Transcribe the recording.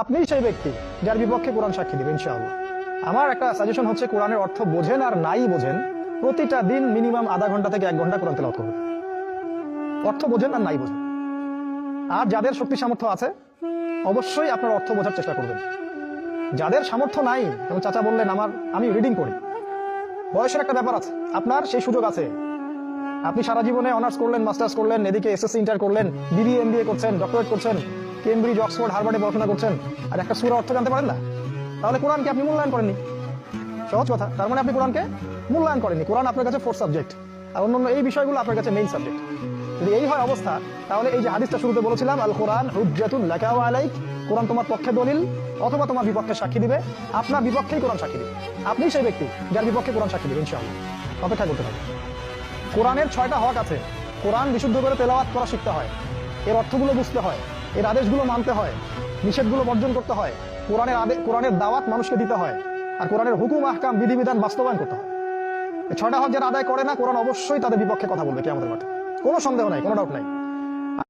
আপনিই সেই ব্যক্তি যার বিপক্ষে কোরআন সাক্ষী দিবেন ইনশাআল্লাহ। আমার একটা সাজেশন হচ্ছে, কোরআনের অর্থ বোঝেন আর নাই বোঝেন, প্রতিটা দিন মিনিমাম আধা ঘণ্টা থেকে এক ঘণ্টা কোরআন তেলাওয়াত করবেন অর্থ বোঝেন আর নাই বোঝেন। আর যাদের শক্তি সামর্থ্য আছে, অবশ্যই আপনার অর্থ বোঝার চেষ্টা করবেন। যাদের সামর্থ্য নাই, যেমন চাচা বললেন, আমার, আমি রিডিং করি। বয়সের একটা ব্যাপার আছে। আপনার সেই সুযোগ আছে আপনি সারা জীবনে অনার্স করলেন, মাস্টার্স করলেন, এদিকে এসএসসি ইন্টার করলেন বিবিএ এমবিএ করছেন ডক্টরেট করছেন কেমব্রিজ অক্সফোর্ড হার্ভার্ডে পড়াশোনা করছেন, আর একটা সুরা অর্থ জানতে পারেন না? তাহলে কোরআনকে আপনি মূল্যায়ন করেননি। সহজ কথা, তার মানে আপনি কোরআনকে মূল্যায়ন করেননি। কোরআন আপনার কাছে ফোর্থ সাবজেক্ট আর অন্যান্য এই বিষয়গুলো আপনার কাছে মেইন সাবজেক্ট যদি এই হয় অবস্থা, তাহলে এই যে হাদিসটা শুরুতে বলেছিলাম আল কোরআন হুজ্জাতুল লাকাওয়া আলাইক, কোরআন তোমার পক্ষে দলিল, অথবা তোমার বিপক্ষে সাক্ষী দিবে, আপনার বিপক্ষেই কোরআন সাক্ষী দিবে। আপনিই সেই ব্যক্তি, যার বিপক্ষে কোরআন সাক্ষী দিবে, ইনশাআল্লাহ। অপেক্ষা করতে থাকুন। কোরআনের ছয়টা হক আছে। কোরআন বিশুদ্ধ করে তেলাওয়াত করা শিখতে হয়। এর অর্থগুলো বুঝতে হয়। এর আদেশগুলো মানতে হয়। নিষেধগুলো বর্জন করতে হয়। কোরআনের আদে কোরআনের দাওয়াত মানুষকে দিতে হয়। আর কোরআনের হুকুম, আহকাম, বিধিবিধান বাস্তবায়ন করতে হয়। ছয়টা হক যারা আদায় করে না, কোরআন অবশ্যই তাদের বিপক্ষে কথা বলবে কি আমাদের মাঠে। কোনো সন্দেহ নাই, কোনো ডাউট নাই।